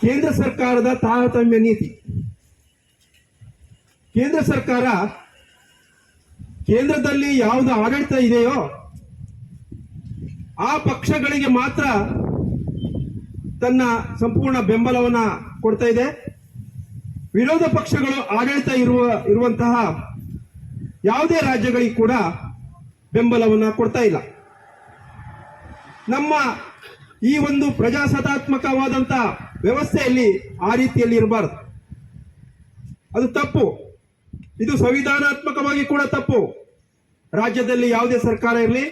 ಕೇಂದ್ರ ಸರ್ಕಾರದ ತಾರತಮ್ಯ ನೀತಿ. ಕೇಂದ್ರ ಸರ್ಕಾರ ಕೇಂದ್ರದಲ್ಲಿ ಯಾವುದು ಆಡಳಿತ ಇದೆಯೋ ಆ ಪಕ್ಷಗಳಿಗೆ ಮಾತ್ರ ತನ್ನ ಸಂಪೂರ್ಣ ಬೆಂಬಲವನ್ನ ಕೊಡ್ತಾ ಇದೆ. ವಿರೋಧ ಪಕ್ಷಗಳು ಆಡಳಿತ ಇರುವ, ಇರುವಂತಹ ಯಾವುದೇ ರಾಜ್ಯಗಳಿಗೆ ಕೂಡ ಬೆಂಬಲವನ್ನ ಕೊಡ್ತಾ ಇಲ್ಲ. ನಮ್ಮ ಈ ಒಂದು ಪ್ರಜಾಸತ್ತಾತ್ಮಕವಾದಂಥ ವ್ಯವಸ್ಥೆಯಲ್ಲಿ ಆ ರೀತಿಯಲ್ಲಿ ಇರಬಾರದು. ಅದು ತಪ್ಪು. ಇದು ಸಂವಿಧಾನಾತ್ಮಕವಾಗಿ ಕೂಡ ತಪ್ಪು. ರಾಜ್ಯದಲ್ಲಿ ಯಾವುದೇ ಸರ್ಕಾರ ಇರಲಿ,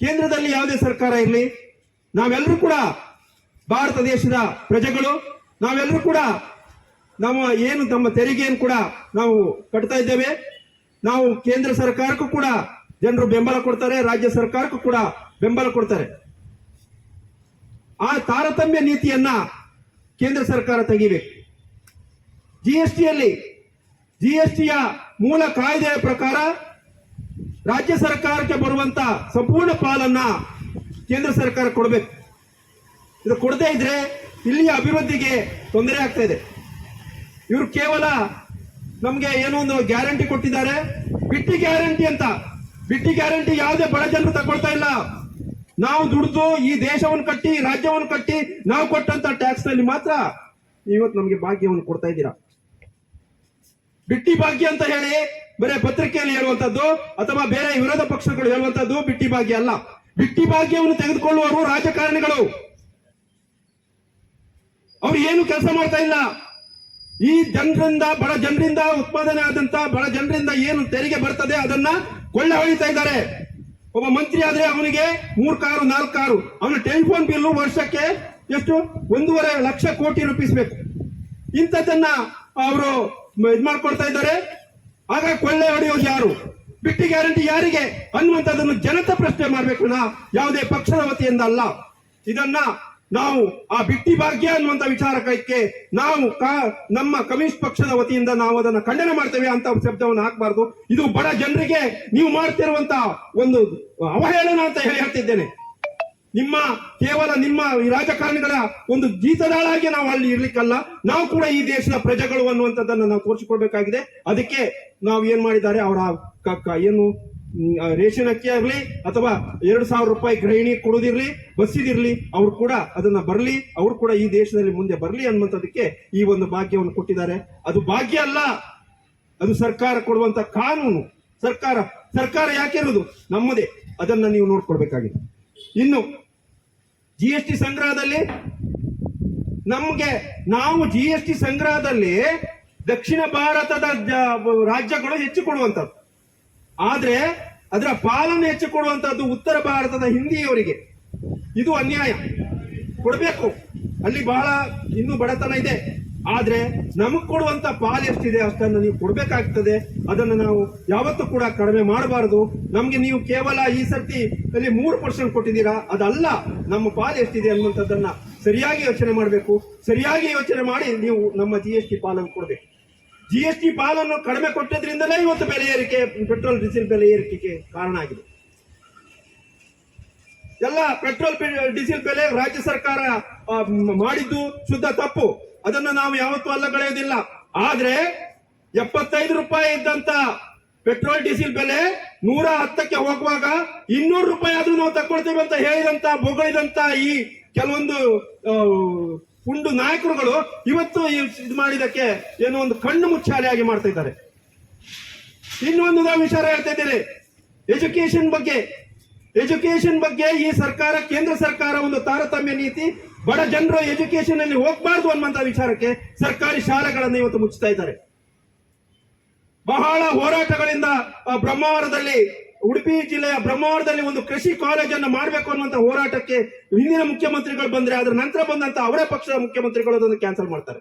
ಕೇಂದ್ರದಲ್ಲಿ ಯಾವುದೇ ಸರ್ಕಾರ ಇರಲಿ, ನಾವೆಲ್ಲರೂ ಕೂಡ ಭಾರತ ದೇಶದ ಪ್ರಜೆಗಳು, ನಾವೆಲ್ಲರೂ ಕೂಡ ನಮ್ಮ ಏನು ನಮ್ಮ ತೆರಿಗೆಯನ್ನು ಕೂಡ ನಾವು ಕಟ್ತಾ ಇದ್ದೇವೆ. ನಾವು ಕೇಂದ್ರ ಸರ್ಕಾರಕ್ಕೂ ಕೂಡ ಜನರು ಬೆಂಬಲ ಕೊಡ್ತಾರೆ, ರಾಜ್ಯ ಸರ್ಕಾರಕ್ಕೂ ಕೂಡ ಬೆಂಬಲ ಕೊಡ್ತಾರೆ. ಆ ತಾರತಮ್ಯ ನೀತಿಯನ್ನ ಕೇಂದ್ರ ಸರ್ಕಾರ ತೆಗಿಬೇಕು. ಜಿ ಎಸ್ ಟಿಯಲ್ಲಿ ಜಿ ಎಸ್ ಟಿಯ ಮೂಲ ಕಾಯ್ದೆಯ ಪ್ರಕಾರ ರಾಜ್ಯ ಸರ್ಕಾರಕ್ಕೆ ಬರುವಂತ ಸಂಪೂರ್ಣ ಪಾಲನ್ನ ಕೇಂದ್ರ ಸರ್ಕಾರ ಕೊಡಬೇಕು. ಇದು ಕೊಡದೇ ಇದ್ರೆ ಇಲ್ಲಿಯ ಅಭಿವೃದ್ಧಿಗೆ ತೊಂದರೆ ಆಗ್ತಾ ಇದೆ. ಇವರು ಕೇವಲ ನಮಗೆ ಏನೋ ಒಂದು ಗ್ಯಾರಂಟಿ ಕೊಟ್ಟಿದ್ದಾರೆ. ಬಿಟ್ಟಿ ಗ್ಯಾರಂಟಿ ಅಂತ ಬಿಟ್ಟಿ ಗ್ಯಾರಂಟಿ ಯಾವುದೇ ಬಡ ಜನರು ತಗೊಳ್ತಾ ಇಲ್ಲ. ನಾವು ದುಡಿದು ಈ ದೇಶವನ್ನು ಕಟ್ಟಿ ರಾಜ್ಯವನ್ನು ಕಟ್ಟಿ ನಾವು ಕೊಟ್ಟಂತ ಟ್ಯಾಕ್ಸ್ನಲ್ಲಿ ಮಾತ್ರ ಇವತ್ತು ನಮಗೆ ಭಾಗ್ಯವನ್ನು ಕೊಡ್ತಾ ಇದ್ದೀರಾ? ಬಿಟ್ಟಿ ಭಾಗ್ಯ ಅಂತ ಹೇಳಿ ಬರೇ ಪತ್ರಿಕೆಯಲ್ಲಿ ಹೇಳುವಂತದ್ದು ಅಥವಾ ಬೇರೆ ವಿರೋಧ ಪಕ್ಷಗಳು ಹೇಳುವಂತದ್ದು ಬಿಟ್ಟಿ ಭಾಗ್ಯ ಅಲ್ಲ. ಬಿಟ್ಟಿ ಭಾಗ್ಯವನ್ನು ತೆಗೆದುಕೊಳ್ಳುವವರು ರಾಜಕಾರಣಿಗಳು. ಅವ್ರು ಏನು ಕೆಲಸ ಮಾಡ್ತಾ ಇಲ್ಲ. ಈ ಜನರಿಂದ, ಬಡ ಜನರಿಂದ, ಉತ್ಪಾದನೆ ಆದಂತ ಬಡ ಜನರಿಂದ ಏನು ತೆರಿಗೆ ಬರ್ತದೆ ಅದನ್ನ ಕೊಳ್ಳೆ ಹೊಡಿತಾ ಇದ್ದಾರೆ. ಒಬ್ಬ ಮಂತ್ರಿ ಆದ್ರೆ ಅವನಿಗೆ ಮೂರ್ ಕಾರು, ನಾಲ್ಕು ಕಾರು. ಅವನ ಟೆಲಿಫೋನ್ ಬಿಲ್ಲು ವರ್ಷಕ್ಕೆ ಎಷ್ಟು? ಒಂದೂವರೆ ಲಕ್ಷ ಕೋಟಿ ರೂಪೀಸ್ ಬೇಕು. ಇಂಥದ್ದನ್ನ ಅವರು ಇದ್ ಮಾಡ್ಕೊಡ್ತಾ ಇದ್ದಾರೆ. ಆಗ ಕೊಳ್ಳೆ ಹೊಡೆಯೋದು ಯಾರು? ಬಿಟ್ಟಿ ಗ್ಯಾರಂಟಿ ಯಾರಿಗೆ? ಅನ್ನುವಂಥದ್ದನ್ನು ಜನತಾ ಪ್ರಶ್ನೆ ಮಾಡಬೇಕು ಯಾವುದೇ ಪಕ್ಷದ ವತಿಯಿಂದ ಅಲ್ಲ. ಇದನ್ನ ನಾವು ಆ ಬಿಟ್ಟಿ ಭಾಗ್ಯ ಅನ್ನುವಂತ ವಿಚಾರಕ್ಕೆ ನಾವು ನಮ್ಮ ಕಮ್ಯುನಿಸ್ಟ್ ಪಕ್ಷದ ವತಿಯಿಂದ ನಾವು ಅದನ್ನ ಖಂಡನೆ ಮಾಡ್ತೇವೆ ಅಂತ ಶಬ್ದವನ್ನು ಹಾಕಬಾರ್ದು. ಇದು ಬಡ ಜನರಿಗೆ ನೀವು ಮಾಡ್ತಿರುವಂತ ಒಂದು ಅವಹೇಳನ ಅಂತ ಹೇಳಿ ಹೇಳ್ತಿದ್ದೇನೆ. ನಿಮ್ಮ, ಕೇವಲ ನಿಮ್ಮ ರಾಜಕಾರಣಿಗಳ ಒಂದು ಜೀತದಾಳಾಗಿ ನಾವು ಅಲ್ಲಿ ಇರ್ಲಿಕ್ಕಲ್ಲ, ನಾವು ಕೂಡ ಈ ದೇಶದ ಪ್ರಜೆಗಳು ಅನ್ನುವಂಥದ್ದನ್ನು ನಾವು ತೋರಿಸಿಕೊಡ್ಬೇಕಾಗಿದೆ. ಅದಕ್ಕೆ ನಾವು ಏನ್ ಮಾಡಿದ್ದಾರೆ? ಅವರ ಏನು ರೇಷನ್ ಅಕ್ಕಿ ಆಗಲಿ ಅಥವಾ ಎರಡು ಸಾವಿರ ರೂಪಾಯಿ ಗೃಹಿಣಿ ಕೊಡೋದಿರಲಿ, ಬಸ್ಸಿದಿರಲಿ, ಅವ್ರು ಕೂಡ ಅದನ್ನ ಬರಲಿ, ಅವ್ರು ಕೂಡ ಈ ದೇಶದಲ್ಲಿ ಮುಂದೆ ಬರಲಿ ಅನ್ನುವಂಥದ್ದಕ್ಕೆ ಈ ಒಂದು ಭಾಗ್ಯವನ್ನು ಕೊಟ್ಟಿದ್ದಾರೆ. ಅದು ಭಾಗ್ಯ ಅಲ್ಲ, ಅದು ಸರ್ಕಾರ ಕೊಡುವಂತ ಕಾನೂನು. ಸರ್ಕಾರ ಸರ್ಕಾರ ಯಾಕೆ ಇರೋದು ನಮ್ಮದೇ. ಅದನ್ನ ನೀವು ನೋಡ್ಕೊಳ್ಬೇಕಾಗಿದೆ. ಇನ್ನು ಜಿ ಎಸ್ ಟಿ ಸಂಗ್ರಹದಲ್ಲಿ, ನಮ್ಗೆ ನಾವು ಜಿ ಎಸ್ ಟಿ ಸಂಗ್ರಹದಲ್ಲಿ ದಕ್ಷಿಣ ಭಾರತದ ರಾಜ್ಯಗಳು ಹೆಚ್ಚು ಕೊಡುವಂತದ್ದು ಆದ್ರೆ ಅದರ ಪಾಲನ್ನು ಹೆಚ್ಚು ಕೊಡುವಂತಹದ್ದು ಉತ್ತರ ಭಾರತದ ಹಿಂದಿಯವರಿಗೆ. ಇದು ಅನ್ಯಾಯ. ಕೊಡಬೇಕು. ಅಲ್ಲಿ ಬಹಳ ಇನ್ನೂ ಬಡತನ ಇದೆ. ಆದ್ರೆ ನಮಗ್ ಕೊಡುವಂತ ಪಾಲ್ ಎಷ್ಟಿದೆ ಅಷ್ಟನ್ನು ನೀವು ಕೊಡಬೇಕಾಗ್ತದೆ. ಅದನ್ನು ನಾವು ಯಾವತ್ತೂ ಕೂಡ ಕಡಿಮೆ ಮಾಡಬಾರದು. ನಮ್ಗೆ ನೀವು ಕೇವಲ ಈ ಸರ್ತಿ ಅಲ್ಲಿ ಮೂರು ಪರ್ಸೆಂಟ್ ಕೊಟ್ಟಿದ್ದೀರಾ? ಅದಲ್ಲ. ನಮ್ಮ ಪಾಲ್ ಎಷ್ಟಿದೆ ಅನ್ನುವಂಥದ್ದನ್ನ ಸರಿಯಾಗಿ ಯೋಚನೆ ಮಾಡಬೇಕು. ಸರಿಯಾಗಿ ಯೋಚನೆ ಮಾಡಿ ನೀವು ನಮ್ಮ ಜಿ ಎಸ್ ಟಿ ಪಾಲನ್ನು ಕೊಡಬೇಕು. ಜಿ ಎಸ್ ಟಿ ಪಾಲನ್ನು ಕಡಿಮೆ ಕೊಟ್ಟದ್ರಿಂದಲೇ ಇವತ್ತು ಬೆಲೆ ಏರಿಕೆ, ಪೆಟ್ರೋಲ್, ಡೀಸೆಲ್ ಬೆಲೆ ಏರಿಕೆಗೆ ಕಾರಣ ಆಗಿದೆ. ಎಲ್ಲ ಪೆಟ್ರೋಲ್ ಡೀಸೆಲ್ ಬೆಲೆ ರಾಜ್ಯ ಸರ್ಕಾರ ಮಾಡಿದ್ದು ಶುದ್ಧ ತಪ್ಪು. ಅದನ್ನು ನಾವು ಯಾವತ್ತೂ ಅಲ್ಲಗಳೆಯೋದಿಲ್ಲ ಆದ್ರೆ ಎಪ್ಪತ್ತೈದು ರೂಪಾಯಿ ಇದ್ದಂತ ಪೆಟ್ರೋಲ್, ಡೀಸೆಲ್ ಬೆಲೆ ನೂರ ಹತ್ತಕ್ಕೆ ಹೋಗುವಾಗ ಇನ್ನೂರು ರೂಪಾಯಿ ಆದ್ರೂ ನಾವು ತಕೊಳ್ತೇವೆ ಅಂತ ಹೇಳಿದಂತ, ಬೊಗಳಿದಂತ ಈ ಕೆಲವೊಂದು ಪುಂಡು ನಾಯಕರುಗಳು ಇವತ್ತು ಇದು ಮಾಡಿದಕ್ಕೆ ಏನೋ ಒಂದು ಕಣ್ಣು ಮುಚ್ಚಾಲೆಯಾಗಿ ಮಾಡ್ತಾ ಇದ್ದಾರೆ. ಇನ್ನೊಂದು ನಾವು ವಿಚಾರ ಹೇಳ್ತಾ ಇದ್ದೇನೆ. ಎಜುಕೇಶನ್ ಬಗ್ಗೆ. ಎಜುಕೇಶನ್ ಬಗ್ಗೆ ಈ ಸರ್ಕಾರ, ಕೇಂದ್ರ ಸರ್ಕಾರ ಒಂದು ತಾರತಮ್ಯ ನೀತಿ, ಬಡ ಜನರು ಎಜುಕೇಶನ್ ಅಲ್ಲಿ ಹೋಗ್ಬಾರ್ದು ಅನ್ನುವಂತ ವಿಚಾರಕ್ಕೆ ಸರ್ಕಾರಿ ಶಾಲೆಗಳನ್ನು ಇವತ್ತು ಮುಚ್ಚುತ್ತಾ ಇದ್ದಾರೆ. ಬಹಳ ಹೋರಾಟಗಳಿಂದ ಬ್ರಹ್ಮಾವರದಲ್ಲಿ ಉಡುಪಿ ಜಿಲ್ಲೆಯ ಬ್ರಹ್ಮಾವರದಲ್ಲಿ ಒಂದು ಕೃಷಿ ಕಾಲೇಜನ್ನು ಮಾಡಬೇಕು ಅನ್ನುವಂತ ಹೋರಾಟಕ್ಕೆ ಹಿಂದಿನ ಮುಖ್ಯಮಂತ್ರಿಗಳು ಬಂದ್ರೆ ಅದರ ನಂತರ ಬಂದಂತ ಅವರೇ ಪಕ್ಷದ ಮುಖ್ಯಮಂತ್ರಿಗಳು ಅದನ್ನು ಕ್ಯಾನ್ಸಲ್ ಮಾಡ್ತಾರೆ.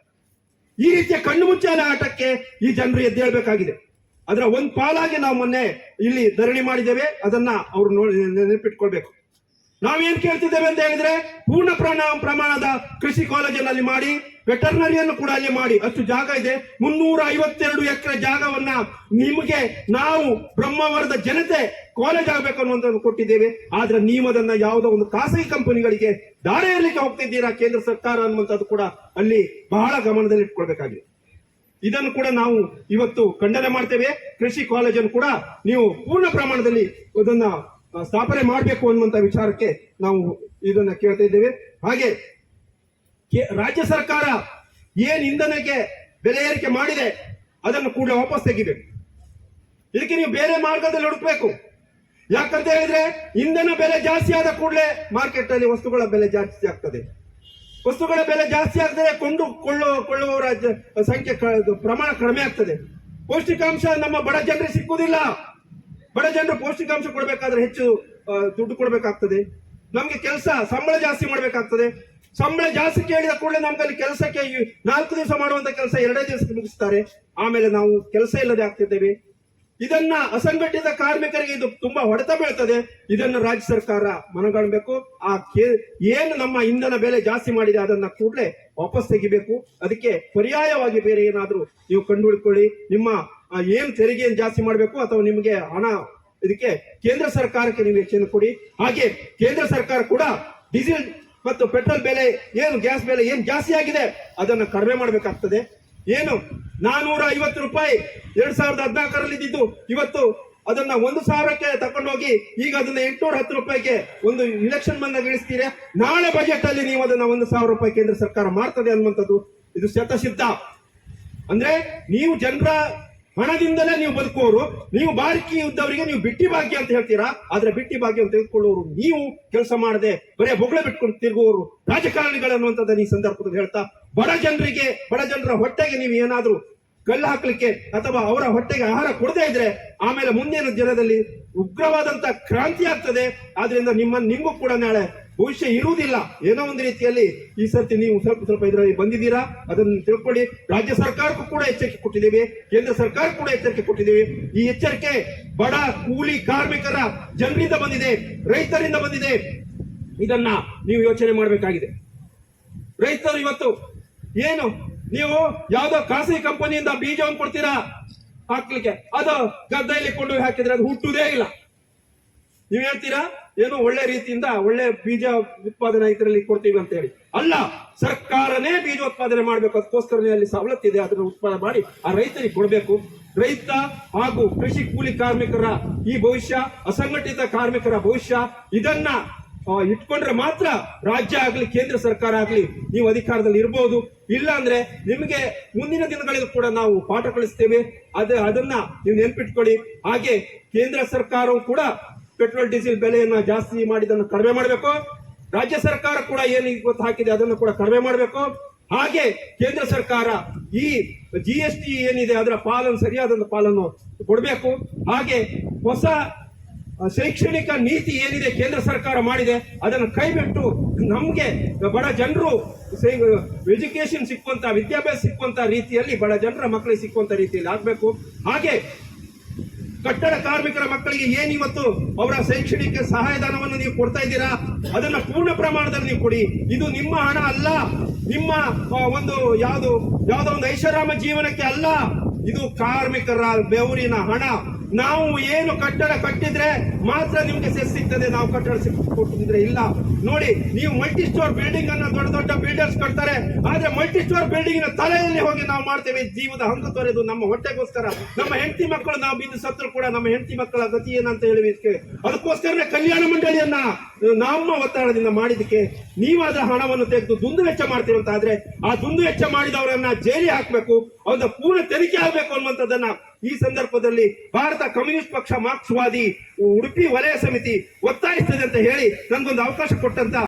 ಈ ರೀತಿಯ ಕಣ್ಣು ಮುಚ್ಚಾಲ ಆಟಕ್ಕೆ ಈ ಜನರು ಎದ್ದೇಳಬೇಕಾಗಿದೆ. ಅದರ ಒಂದು ಪಾಲಾಗಿ ನಾವು ಮೊನ್ನೆ ಇಲ್ಲಿ ಧರಣಿ ಮಾಡಿದ್ದೇವೆ, ಅದನ್ನ ಅವರು ನೆನಪಿಟ್ಕೊಳ್ಬೇಕು. ನಾವೇನ್ ಕೇಳ್ತಿದ್ದೇವೆ ಅಂತ ಹೇಳಿದ್ರೆ ಪೂರ್ಣ ಪ್ರಮಾಣ ಪ್ರಮಾಣದ ಕೃಷಿ ಕಾಲೇಜಿನಲ್ಲಿ ಮಾಡಿ ವೆಟರ್ನರಿಯನ್ನು ಕೂಡ ಅಲ್ಲಿ ಮಾಡಿ. ಅಷ್ಟು ಜಾಗ ಇದೆ. ಮುನ್ನೂರ ಐವತ್ತೆರಡು ಎಕರೆ ಜಾಗವನ್ನ ನಿಮಗೆ ನಾವು ಬ್ರಹ್ಮವರದ ಜನತೆ ಕಾಲೇಜ್ ಆಗಬೇಕು ಅನ್ನುವಂಥದ್ದು ಕೊಟ್ಟಿದ್ದೇವೆ. ಆದ್ರೆ ನೀವು ಅದನ್ನ ಯಾವುದೋ ಒಂದು ಖಾಸಗಿ ಕಂಪನಿಗಳಿಗೆ ದಾರಿಯಲ್ಲಿಗೆ ಹೋಗ್ತಿದ್ದೀರಾ ಕೇಂದ್ರ ಸರ್ಕಾರ ಅನ್ನುವಂಥದ್ದು ಕೂಡ ಅಲ್ಲಿ ಬಹಳ ಗಮನದಲ್ಲಿ ಇಟ್ಕೊಳ್ಬೇಕಾಗಿದೆ. ಇದನ್ನು ಕೂಡ ನಾವು ಇವತ್ತು ಖಂಡನೆ ಮಾಡ್ತೇವೆ. ಕೃಷಿ ಕಾಲೇಜನ್ನು ಕೂಡ ನೀವು ಪೂರ್ಣ ಪ್ರಮಾಣದಲ್ಲಿ ಅದನ್ನ ಸ್ಥಾಪನೆ ಮಾಡಬೇಕು ಅನ್ನುವಂತ ವಿಚಾರಕ್ಕೆ ನಾವು ಇದನ್ನ ಕೇಳ್ತಾ ಇದ್ದೇವೆ. ಹಾಗೆ ರಾಜ್ಯ ಸರ್ಕಾರ ಏನ್ ಇಂಧನಕ್ಕೆ ಬೆಲೆ ಏರಿಕೆ ಮಾಡಿದೆ, ಅದನ್ನು ಕೂಡ ವಾಪಸ್ ತೆಗಿಬೇಕು ಇದಕ್ಕೆ ನೀವು ಬೇರೆ ಮಾರ್ಗದಲ್ಲಿ ಹುಡುಕ್ಬೇಕು. ಯಾಕಂತ ಹೇಳಿದ್ರೆ, ಇಂಧನ ಬೆಲೆ ಜಾಸ್ತಿ ಆದ ಕೂಡಲೇ ಮಾರ್ಕೆಟ್ ಅಲ್ಲಿ ವಸ್ತುಗಳ ಬೆಲೆ ಜಾಸ್ತಿ ಆಗ್ತದೆ. ವಸ್ತುಗಳ ಬೆಲೆ ಜಾಸ್ತಿ ಆಗ್ತದೆ, ಕೊಂಡು ಕೊಳ್ಳುವ ಕೊಳ್ಳುವವರ ಸಂಖ್ಯೆ ಪ್ರಮಾಣ ಕಡಿಮೆ ಆಗ್ತದೆ. ಪೌಷ್ಟಿಕಾಂಶ ನಮ್ಮ ಬಡ ಜನರಿಗೆ ಸಿಕ್ಕುವುದಿಲ್ಲ. ಬಡ ಜನರು ಪೌಷ್ಟಿಕಾಂಶ ಕೊಡಬೇಕಾದ್ರೆ ಹೆಚ್ಚು ದುಡ್ಡು ಕೊಡಬೇಕಾಗ್ತದೆ. ನಮಗೆ ಕೆಲಸ, ಸಂಬಳ ಜಾಸ್ತಿ ಮಾಡಬೇಕಾಗ್ತದೆ. ಸಂಬಳ ಜಾಸ್ತಿ ಕೇಳಿದ ಕೂಡಲೇ ನಮ್ಮಲ್ಲಿ ಕೆಲಸಕ್ಕೆ ನಾಲ್ಕು ದಿವಸ ಮಾಡುವಂತ ಕೆಲಸ ಎರಡೇ ದಿವಸಕ್ಕೆ ಮುಗಿಸ್ತಾರೆ. ಆಮೇಲೆ ನಾವು ಕೆಲಸ ಇಲ್ಲದೆ ಆಗ್ತಿದ್ದೇವೆ. ಇದನ್ನ ಅಸಂಘಟಿತ ಕಾರ್ಮಿಕರಿಗೆ ಇದು ತುಂಬಾ ಹೊಡೆತ ಬೀಳ್ತದೆ. ಇದನ್ನು ರಾಜ್ಯ ಸರ್ಕಾರ ಮನಗಾಣಬೇಕು. ಆ ಏನು ನಮ್ಮ ಇಂಧನ ಬೆಲೆ ಜಾಸ್ತಿ ಮಾಡಿದೆ ಅದನ್ನ ಕೂಡಲೇ ವಾಪಸ್ ತೆಗಿಬೇಕು. ಅದಕ್ಕೆ ಪರ್ಯಾಯವಾಗಿ ಬೇರೆ ಏನಾದ್ರೂ ನೀವು ಕಂಡುಹಿಡ್ಕೊಳ್ಳಿ. ನಿಮ್ಮ ಏನ್ ಏನು ತೆರಿಗೆಯನ್ನು ಜಾಸ್ತಿ ಮಾಡಬೇಕು ಅಥವಾ ನಿಮಗೆ ಹಣ ಇದಕ್ಕೆ ಕೇಂದ್ರ ಸರ್ಕಾರಕ್ಕೆ ನೀವು ಹೆಚ್ಚಿನ ಕೊಡಿ. ಹಾಗೆ ಕೇಂದ್ರ ಸರ್ಕಾರ ಕೂಡ ಡೀಸೆಲ್ ಮತ್ತು ಪೆಟ್ರೋಲ್ ಬೆಲೆ ಏನು, ಗ್ಯಾಸ್ ಬೆಲೆ ಏನು ಜಾಸ್ತಿ ಆಗಿದೆ, ಅದನ್ನು ಕಡಿಮೆ ಮಾಡಬೇಕಾಗ್ತದೆ. ಏನು ನಾನೂರ ಐವತ್ತು ರೂಪಾಯಿ ಎರಡ್ ಸಾವಿರದ ಹದಿನಾಲ್ಕರಲ್ಲಿ ಇದ್ದಿದ್ದು, ಇವತ್ತು ಅದನ್ನ ಒಂದು ಸಾವಿರಕ್ಕೆ ತಕೊಂಡೋಗಿ ಈಗ ಅದನ್ನ ಎಂಟುನೂರ ಹತ್ತು ರೂಪಾಯಿಗೆ ಒಂದು ಇಲೆಕ್ಷನ್ ಬಂದಾಗ ಇಳಿಸ್ತೀರಾ ನಾಳೆ ಬಜೆಟ್ ಅಲ್ಲಿ ನೀವು ಅದನ್ನ ಒಂದು ಸಾವಿರ ರೂಪಾಯಿ ಕೇಂದ್ರ ಸರ್ಕಾರ ಮಾಡ್ತದೆ ಅನ್ನುವಂಥದ್ದು ಇದು ಶತಸಿದ್ಧ. ಅಂದ್ರೆ ನೀವು ಜನರ ಹಣದಿಂದಲೇ ನೀವು ಬದುಕುವವರು, ನೀವು ಬಾರಿಕಿ ಇದ್ದವರಿಗೆ ನೀವು ಬಿಟ್ಟಿ ಭಾಗ್ಯ ಅಂತ ಹೇಳ್ತೀರಾ? ಆದ್ರೆ ಬಿಟ್ಟಿ ಭಾಗ್ಯ ಅಂತ ತೆಗೆದುಕೊಳ್ಳುವವರು ನೀವು ಕೆಲಸ ಮಾಡದೆ ಬರೇ ಬೊಗಳ ಬಿಟ್ಕೊಂಡು ತಿರುಗುವವರು ರಾಜಕಾರಣಿಗಳು ಅನ್ನುವಂಥದ್ದನ್ನ ಈ ಸಂದರ್ಭದಲ್ಲಿ ಹೇಳ್ತಾ, ಬಡ ಜನರಿಗೆ, ಬಡ ಜನರ ಹೊಟ್ಟೆಗೆ ನೀವು ಏನಾದರೂ ಕಲ್ಲು ಹಾಕ್ಲಿಕ್ಕೆ ಅಥವಾ ಅವರ ಹೊಟ್ಟೆಗೆ ಆಹಾರ ಕೊಡದೇ ಇದ್ರೆ ಆಮೇಲೆ ಮುಂದಿನ ದಿನದಲ್ಲಿ ಉಗ್ರವಾದಂತ ಕ್ರಾಂತಿ ಆಗ್ತದೆ. ಆದ್ರಿಂದ ನಿಮ್ಮ ನಿಮಗೂ ಕೂಡ ನಾಳೆ ಭವಿಷ್ಯ ಇರುವುದಿಲ್ಲ. ಏನೋ ಒಂದು ರೀತಿಯಲ್ಲಿ ಈ ಸರ್ತಿ ನೀವು ಸ್ವಲ್ಪ ಸ್ವಲ್ಪ ಇದರಲ್ಲಿ ಬಂದಿದ್ದೀರಾ? ಅದನ್ನು ತಿಳ್ಕೊಳ್ಳಿ. ರಾಜ್ಯ ಸರ್ಕಾರಕ್ಕೂ ಕೂಡ ಎಚ್ಚರಿಕೆ ಕೊಟ್ಟಿದ್ದೇವೆ. ಕೇಂದ್ರ ಸರ್ಕಾರ ಕೂಡ ಎಚ್ಚರಿಕೆ ಕೊಟ್ಟಿದ್ದೇವೆ. ಈ ಎಚ್ಚರಿಕೆ ಬಡ ಕೂಲಿ ಕಾರ್ಮಿಕರ ಜನರಿಂದ ಬಂದಿದೆ, ರೈತರಿಂದ ಬಂದಿದೆ. ಇದನ್ನ ನೀವು ಯೋಚನೆ ಮಾಡಬೇಕಾಗಿದೆ. ರೈತರು ಇವತ್ತು ಏನು? ನೀವು ಯಾವುದೋ ಖಾಸಗಿ ಕಂಪನಿಯಿಂದ ಬೀಜವನ್ನು ಕೊಡ್ತೀರಾ? ಹಾಕ್ಲಿಕ್ಕೆ. ಅದು ಗದ್ದೆಯಲ್ಲಿ ಕೊಂಡು ಹಾಕಿದ್ರೆ ಅದು ಹುಟ್ಟುವುದೇ ಇಲ್ಲ. ನೀವು ಹೇಳ್ತೀರಾ? ಏನು ಒಳ್ಳೆ ರೀತಿಯಿಂದ ಒಳ್ಳೆ ಬೀಜ ಉತ್ಪಾದನೆ ಇದರಲ್ಲಿ ಕೊಡ್ತೀವಿ ಅಂತ ಹೇಳಿ ಅಲ್ಲ, ಸರ್ಕಾರನೇ ಬೀಜ ಉತ್ಪಾದನೆ ಮಾಡಬೇಕು ಅದಕ್ಕೋಸ್ಕರನೇ ಅಲ್ಲಿ ಸವಲತ್ತಿದೆ ಅದನ್ನು ಉತ್ಪಾದನೆ ಮಾಡಿ ಆ ರೈತರಿಗೆ ಕೊಡಬೇಕು. ರೈತ ಹಾಗೂ ಕೃಷಿ ಕೂಲಿ ಕಾರ್ಮಿಕರ ಈ ಭವಿಷ್ಯ, ಅಸಂಘಟಿತ ಕಾರ್ಮಿಕರ ಭವಿಷ್ಯ, ಇದನ್ನ ಇಟ್ಕೊಂಡ್ರೆ ಮಾತ್ರ ರಾಜ್ಯ ಆಗ್ಲಿ, ಕೇಂದ್ರ ಸರ್ಕಾರ ಆಗ್ಲಿ ನೀವು ಅಧಿಕಾರದಲ್ಲಿ ಇರ್ಬೋದು. ಇಲ್ಲ ಅಂದ್ರೆ ನಿಮಗೆ ಮುಂದಿನ ದಿನಗಳಲ್ಲಿ ಕೂಡ ನಾವು ಪಾಠ ಕಳಿಸ್ತೇವೆ ಅದ, ಅದನ್ನ ನೀವು ನೆನ್ಪಿಟ್ಕೊಳ್ಳಿ. ಹಾಗೆ ಕೇಂದ್ರ ಸರ್ಕಾರವು ಕೂಡ ಪೆಟ್ರೋಲ್, ಡೀಸೆಲ್ ಬೆಲೆಯನ್ನು ಜಾಸ್ತಿ ಮಾಡಿದನ್ನು ಕಡಿಮೆ ಮಾಡಬೇಕು. ರಾಜ್ಯ ಸರ್ಕಾರ ಕೂಡ ಏನು ಇವತ್ತು ಹಾಕಿದೆ ಅದನ್ನು ಕೂಡ ಕಡಿಮೆ ಮಾಡಬೇಕು. ಹಾಗೆ ಕೇಂದ್ರ ಸರ್ಕಾರ ಈ ಜಿ ಎಸ್ ಟಿ ಏನಿದೆ ಅದರ ಪಾಲನ್ನು ಸರಿಯಾದ ಪಾಲನ್ನು ಕೊಡಬೇಕು. ಹಾಗೆ ಹೊಸ ಶೈಕ್ಷಣಿಕ ನೀತಿ ಏನಿದೆ ಕೇಂದ್ರ ಸರ್ಕಾರ ಮಾಡಿದೆ, ಅದನ್ನು ಕೈಬಿಟ್ಟು ನಮಗೆ ಬಡ ಜನರು ಎಜುಕೇಶನ್ ಸಿಕ್ಕುವಂತ, ವಿದ್ಯಾಭ್ಯಾಸ ಸಿಕ್ಕುವಂತ ರೀತಿಯಲ್ಲಿ ಬಡ ಜನರ ಮಕ್ಕಳಿಗೆ ಸಿಕ್ಕುವಂತ ರೀತಿಯಲ್ಲಿ ಆಗಬೇಕು. ಹಾಗೆ ಕಟ್ಟಡ ಕಾರ್ಮಿಕರ ಮಕ್ಕಳಿಗೆ ಏನ್ ಇವತ್ತು ಅವರ ಶೈಕ್ಷಣಿಕ ಸಹಾಯಧನವನ್ನು ನೀವು ಕೊಡ್ತಾ ಇದ್ದೀರಾ? ಅದನ್ನ ಪೂರ್ಣ ಪ್ರಮಾಣದಲ್ಲಿ ನೀವು ಕೊಡಿ. ಇದು ನಿಮ್ಮ ಹಣ ಅಲ್ಲ. ನಿಮ್ಮ ಒಂದು ಯಾವುದು, ಯಾವುದೋ ಒಂದು ಐಷಾರಾಮ ಜೀವನಕ್ಕೆ ಅಲ್ಲ. ಇದು ಕಾರ್ಮಿಕರ ಬೆವರಿನ ಹಣ. ನಾವು ಏನು ಕಟ್ಟಡ ಕಟ್ಟಿದ್ರೆ ಮಾತ್ರ ನಿಮ್ಗೆ ಸೆಸ್ ಸಿಗ್ತದೆ, ನಾವು ಕಟ್ಟಡ ಕೊಟ್ಟಿದ್ರೆ ಇಲ್ಲ. ನೋಡಿ, ನೀವು ಮಲ್ಟಿ ಸ್ಟೋರ್ ಬಿಲ್ಡಿಂಗ್ ಅನ್ನ ದೊಡ್ಡ ದೊಡ್ಡ ಬಿಲ್ಡರ್ಸ್ ಕಟ್ತಾರೆ, ಆದ್ರೆ ಮಲ್ಟಿ ಸ್ಟೋರ್ ಬಿಲ್ಡಿಂಗ್ನ ತಲೆಯಲ್ಲಿ ಹೋಗಿ ನಾವು ಮಾಡ್ತೇವೆ. ಜೀವದ ಹಂಗ ತೊರೆದು ನಮ್ಮ ಹೊಟ್ಟೆಗೋಸ್ಕರ, ನಮ್ಮ ಹೆಂಡತಿ ಮಕ್ಕಳು ನಾವು ಬಿದ್ದು ಸತ್ರು ಕೂಡ ನಮ್ಮ ಹೆಂಡತಿ ಮಕ್ಕಳ ಗತಿ ಏನಂತ ಹೇಳಿ ಅದಕ್ಕೋಸ್ಕರನೇ ಅದಕ್ಕೋಸ್ಕರ ಕಲ್ಯಾಣ ಮಂಡಳಿಯನ್ನ ನಮ್ಮ ಒತ್ತಡದಿಂದ ಮಾಡಿದಕ್ಕೆ ನೀವಾದ ಹಣವನ್ನು ತೆಗೆದು ದುಂದು ವೆಚ್ಚ ಆದ್ರೆ ಆ ದುಂದು ವೆಚ್ಚ ಮಾಡಿದವರನ್ನ ಜೈಲಿ ಹಾಕಬೇಕು ಅವ್ರ ಪೂರ್ಣ ತನಿಖೆ ಆಗಬೇಕು ಅನ್ನುವಂಥದ್ದನ್ನ ಈ ಸಂದರ್ಭದಲ್ಲಿ ಭಾರತ ಕಮ್ಯುನಿಸ್ಟ್ ಪಕ್ಷ ಮಾರ್ಕ್ಸ್ವಾದಿ ಉಡುಪಿ ವಲಯ ಸಮಿತಿ ಒತ್ತಾಯಿಸ್ತದೆ ಅಂತ ಹೇಳಿ ನನ್ಗೊಂದು ಅವಕಾಶ ಕೊಟ್ಟಂತ